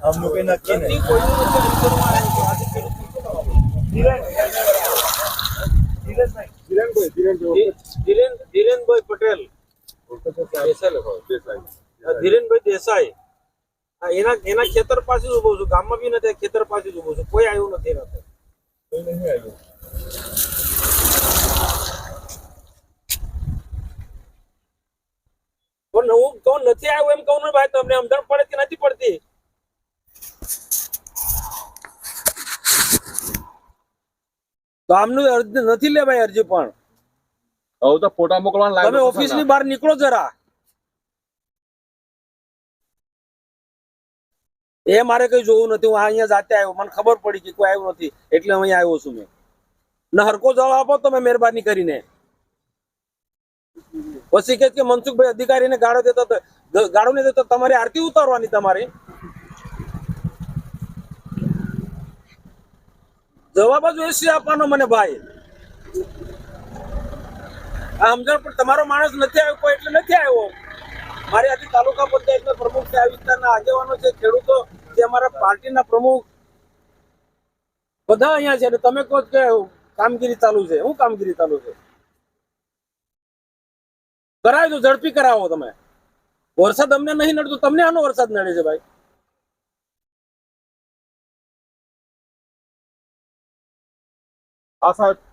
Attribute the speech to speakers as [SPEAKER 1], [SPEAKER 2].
[SPEAKER 1] આમનું કઈ નક્કી નહીં.
[SPEAKER 2] નથી?
[SPEAKER 1] ધીરેનભાઈ
[SPEAKER 2] પટેલ. ધીરેનભાઈ દેસાઈ. હા, એના એના ખેતર પાસે જ ઊભો છું. ગામમાં બી નથી ખેતર પાસે જ ઊભો છું. કોઈ આવ્યું નથી એના પર.
[SPEAKER 1] કોઈ નહીં આવ્યું.
[SPEAKER 2] પણ હું કહું નથી આવ્યું એમ કહું ને ભાઈ તમને સમજણ પડે નથી તો આમનું અરજી નથી લેવાય અરજી પણ.
[SPEAKER 3] હવે તો ફોટા મોકલવાના
[SPEAKER 2] તમે ઓફિસની બહાર નીકળો જરા. એ મારે કઈ જોવું નથી હું અહીંયા જાતે આવ્યો મને ખબર પડી કે કોઈ આવ્યું નથી એટલે હું અહીંયા આવ્યો છું મેં. ને હરકો જવાબ આપો તમે મહેરબાની કરીને. પછી કે મનસુખભાઈ અધિકારીને ગાળો દેતો ગાળો નહીં દેતો તમારે આરતી ઉતારવાની તમારી. જવાબ જ એસી આપવાનો મને ભાઈ. આ સમજણ પણ તમારો માણસ નથી આવ્યો, કોઈ એટલે નથી આવ્યો. મારી આજે તાલુકા પંચાયતના પ્રમુખ છે, આ વિસ્તારના આગેવાનો છે, ખેડૂતો જે અમારા પાર્ટીના પ્રમુખ. બધા અહીંયા છે અને તમે કહો કે કામગીરી ચાલુ છે. હું કામગીરી ચાલુ છે? કરાવી દો, ઝડપી કરાવો તમે. વરસાદ અમને નહીં નડતો, તમને આનો વરસાદ નડે છે ભાઈ?
[SPEAKER 3] આ સાહેબ